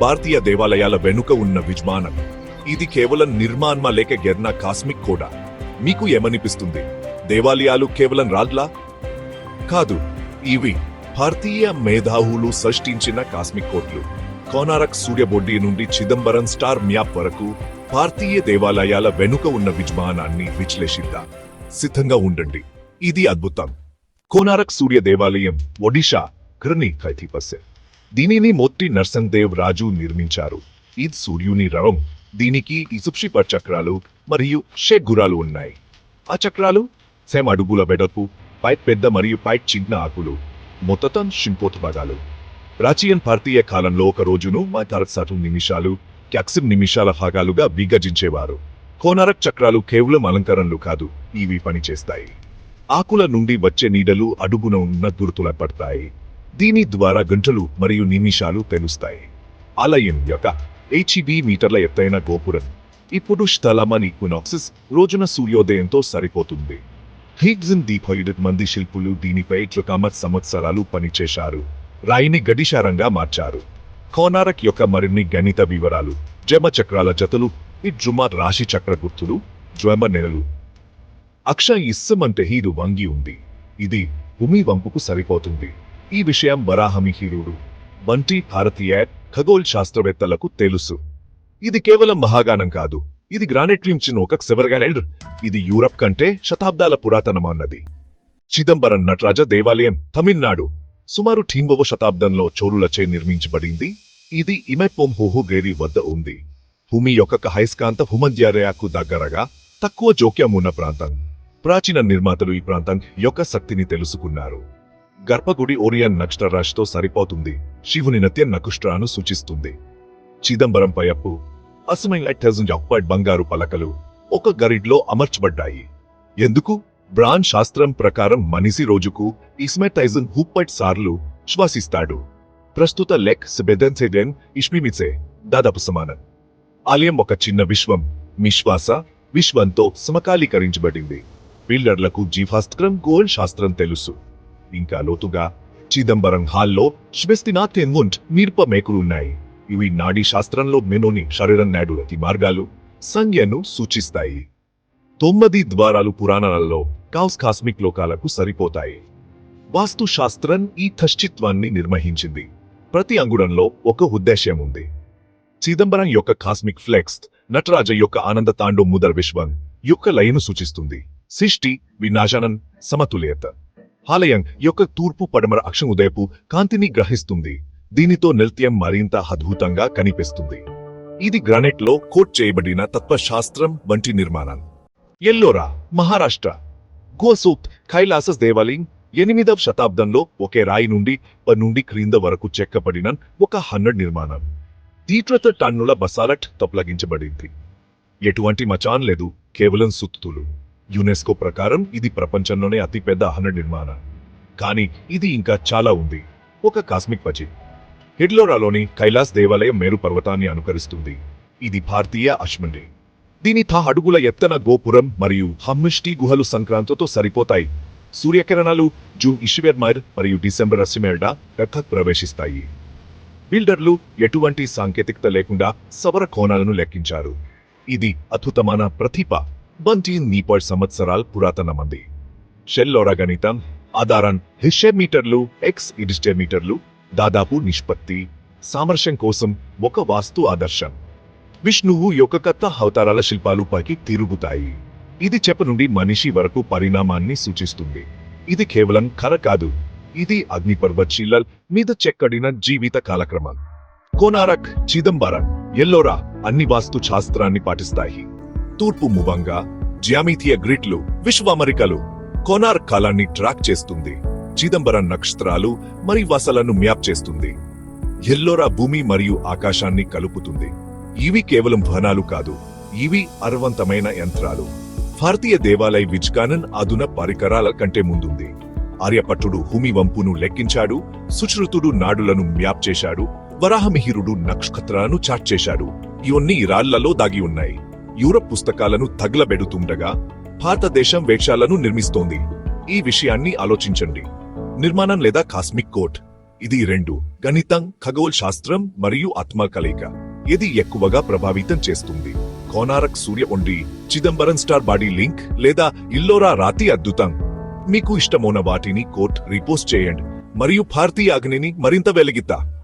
భారతీయ దేవాలయాల వెనుక ఉన్న విజ్మానం ఇది కేవలం నిర్మాణమా లేక గెర్న కాస్మిక్ కూడా? మీకు ఏమనిపిస్తుంది? దేవాలయాలు కేవలం రాడ్లా? కాదు ఇవి భారతీయ మేధావులు సృష్టించిన కాస్మిక్ కోట్లు. కోనారక్ సూర్యబొడ్డి నుండి చిదంబరం స్టార్ మ్యాప్ వరకు భారతీయ దేవాలయాల వెనుక ఉన్న విజ్మానాన్ని విశ్లేషిద్దాం. సిద్ధంగా ఉండండి. ఇది అద్భుతం. కోనారక్ సూర్య దేవాలయం ఒడిషా క్రని కైతిపసె దీనిని మొత్తి నర్సందేవ్ రాజు నిర్మించారు. ఇది సూర్యుని రవం దీనికి ఇసుప్షిప చక్రాలు మరియు షెడ్ గురాలు ఉన్నాయి. ఆ చక్రాలు సెమ్ అడుగుల వెడపు పైట్ పెద్ద మరియు పైట్ చిన్న ఆకులు మొత్తం శింపోత్భాగాలు ప్రాచీన భారతీయ కాలంలో ఒక రోజును మా తరసటు నిమిషాలు క్యాక్సిమ్ నిమిషాల భాగాలుగా విగజించేవారు కోనారక్ చక్రాలు కేవలం అలంకరణలు కాదు ఇవి పనిచేస్తాయి. ఆకుల నుండి వచ్చే నీడలు అడుగున ఉన్న దుర్తుల పడతాయి. దీని ద్వారా గంటలు మరియు నిమిషాలు తెలుస్తాయి. ఆలయం యొక్క హెచ్బి మీటర్ల ఎత్తైన గోపురం. ఇప్పుడు స్థలమని కునాక్సిస్ రోజున సూర్యోదయంతో సరిపోతుంది. హిగ్జిన్ దీపయుడ్ మంది శిల్పులు దీనిపై త్రికామ సంవత్సరాలు పనిచేశారు. రాయిని గడిశారంగా మార్చారు. కోనారక్ యొక్క మరిన్ని గణిత వివరాలు. జమ చక్రాల జతలు ఈ జుమ రాశి చక్ర గుర్తులు జ్వమ నెలలు. అక్ష ఇస్సమంటే హీరు వంగి ఉంది. ఇది భూమి వంపుకు సరిపోతుంది. ఈ విషయం వరాహమిహిరుడు వంటి భారతీయ ఖగోళ శాస్త్రవేత్తలకు తెలుసు. ఇది కేవలం మహాగానం కాదు. ఇది గ్రానైట్ నుంచి ఒక సెవరగానెల్డ్ ఇది యూరప్ కంటే శతాబ్దాల పురాతనమన్నది. చిదంబరం నటరాజ దేవాలయం తమిళనాడు. సుమారు ఠీంబవ శతాబ్దంలో చోరులచే నిర్మించబడింది. ఇది ఇమెపోం హోహో గేరి వద్ద ఉంది. భూమి యొక్క హైస్కాంత భూమధ్యరేఖకు దగ్గరగా తక్కువ జోక్యం ఉన్న ప్రాంతం. ప్రాచీన నిర్మాతలు ఈ ప్రాంతం యొక్క శక్తిని తెలుసుకున్నారు. గర్భగుడి ఓరియన్ నక్షత్రరాశితో సరిపోతుంది. శివుని నత్య నకుష్ట్రాను సూచిస్తుంది. చిదంబరం అప్పు అసమైన థౌజండ్ ఆక్పైడ్ బంగారు పలకలు ఒక గరిడ్లో అమర్చబడ్డాయి. ఎందుకు? బ్రాన్ శాస్త్రం ప్రకారం మనిషి రోజుకు ఇస్మెటైజన్ హుప్పట్ సార్లు శ్వాసిస్తాడు. ప్రస్తుత లెక్ సెబెదెన్ ఇష్మిమిసే దాదాపు సమానం. ఆలయం ఒక చిన్న విశ్వం విశ్వాస విశ్వంతో సమకాలీకరించబడింది. బిల్డర్లకు జీవాస్త్రం గోల్ శాస్త్రం తెలుసు. ఇంకా లోతుగా చిదంబరం హాల్లో శ్వెస్తినాథ్ ఎన్వుంట్ మీర్ప మేకులున్నాయి. ఇవి నాడీ శాస్త్రంలో మెనోని శరీరం నాడులకి మార్గాలు సంజ్ఞను సూచిస్తాయి. తొమ్మిది ద్వారాలు పురాణాలలో కాస్ కాస్మిక్ లోకాలకు సరిపోతాయి. వాస్తు శాస్త్రం ఈ తశ్చిత్వాన్ని నిర్వహించింది ప్రతి అంగుళంలో ఒక ఉద్దేశ్యం ఉంది. చిదంబరం యొక్క కాస్మిక్ ఫ్లెక్స్ నటరాజ యొక్క ఆనంద తాండో ముదర్ విశ్వం యొక్క లయను సూచిస్తుంది. సృష్టి వినాశనం సమతుల్యత. ఆలయం యొక్క తూర్పు పడమర అక్షం ఉదయపు కాంతిని గ్రహిస్తుంది. దీనితో నృత్యం మరింత అద్భుతంగా కనిపిస్తుంది. ఇది గ్రానైట్లో కోట్ చేయబడిన తత్వశాస్త్రం వంటి నిర్మాణం. ఎల్లోరా మహారాష్ట్ర. గోసూత్ కైలాసస్ దేవాలయం ఎనిమిదవ శతాబ్దంలో ఒకే రాయి నుండి ప నుండి క్రింద వరకు చెక్కబడిన ఒక హండ్రెడ్ నిర్మాణం. తీవ్రత టన్నుల బసాలట్ తొప్పలగించబడింది ఎటువంటి మచాన్ లేదు కేవలం సుత్తులు. యునెస్కో ప్రకారం ఇది ప్రపంచంలోనే అతిపెద్ద హండ్రెడ్ నిర్మాణం. కానీ ఇది ఇంకా చాలా ఉంది. ఒక కాస్మిక్ పచి హిడ్లోరాలోని కైలాస్ దేవాలయం మేరు పర్వతాన్ని అనుకరిస్తుంది. ఇది భారతీయ అశ్మండి. దీని తా అడుగుల ఎత్తన గోపురం మరియు హమ్మిష్టి గుహలు సంక్రాంతితో సరిపోతాయి. సూర్యకిరణాలు జూన్ ఇషివెర్మైర్ మరియు డిసెంబర్ అసిమేల్డ కథక్ ప్రవేశిస్తాయి. బిల్డర్లు ఎటువంటి సాంకేతికత లేకుండా సవర కోణాలను లెక్కించారు. ఇది అద్భుతమైన ప్రతిభ. బంటి నీపర్ సంవత్సరాల పురాతనమంది. షెల్లోరా గణితం ఆధారం హిషే మీటర్లు ఎక్స్ ఇడిస్టే మీటర్లు దాదాపు నిష్పత్తి సామర్థ్యం కోసం ఒక వాస్తు ఆదర్శం. విష్ణువు యొక్క కథ అవతారాల శిల్పాలు పైకి తిరుగుతాయి. ఇది చెప్ప నుండి మనిషి వరకు పరిణామాన్ని సూచిస్తుంది. ఇది కేవలం కర కాదు ఇది అగ్నిపర్వత్ శిలల్ మీద చెక్కడిన జీవిత కాలక్రమం. కోనారక్ చిదంబరం ఎల్లోరా అన్ని వాస్తు శాస్త్రాన్ని పాటిస్తాయి. తూర్పు ముభంగా జ్యామితీయ గ్రిడ్లు విశ్వమరికలు కోనార్ కాలాన్ని ట్రాక్ చేస్తుంది. చిదంబరం నక్షత్రాలు మరి వసలను మ్యాప్ చేస్తుంది. ఎల్లోరా భూమి మరియు ఆకాశాన్ని కలుపుతుంది. ఇవి కేవలం భవనాలు కాదు ఇవి అర్వంతమైన యంత్రాలు. భారతీయ దేవాలయ విజ్కానన్ అదున పరికరాల కంటే ముందుంది. ఆర్యపట్టుడు భూమి వంపును లెక్కించాడు సుశ్రుతుడు నాడులను మ్యాప్ చేశాడు వరాహమిహిరుడు నక్షత్రాలను చాట్ చేశాడు. ఇవన్నీ రాళ్ళలో దాగి ఉన్నాయి. యూరప్ పుస్తకాలను తగ్లబెడుతుండగా భారతదేశం వేషాలను నిర్మిస్తోంది. ఈ విషయాన్ని ఆలోచించండి. నిర్మాణం లేదా కాస్మిక్ కోట్. ఇది రెండు గణితం ఖగోళ శాస్త్రం మరియు ఆత్మ కలయిక ఇది ఎక్కువగా ప్రభావితం చేస్తుంది? కోనారక్ సూర్య ఒండి చిదంబరం స్టార్ బాడీ లింక్ లేదా ఇల్లోరా రాతి అద్భుతం? మీకు ఇష్టమైన వాటిని కోట్ రిపోస్ట్ చేయండి. మరియు భారతీయ అగ్నిని మరింత వెలిగిద్దా?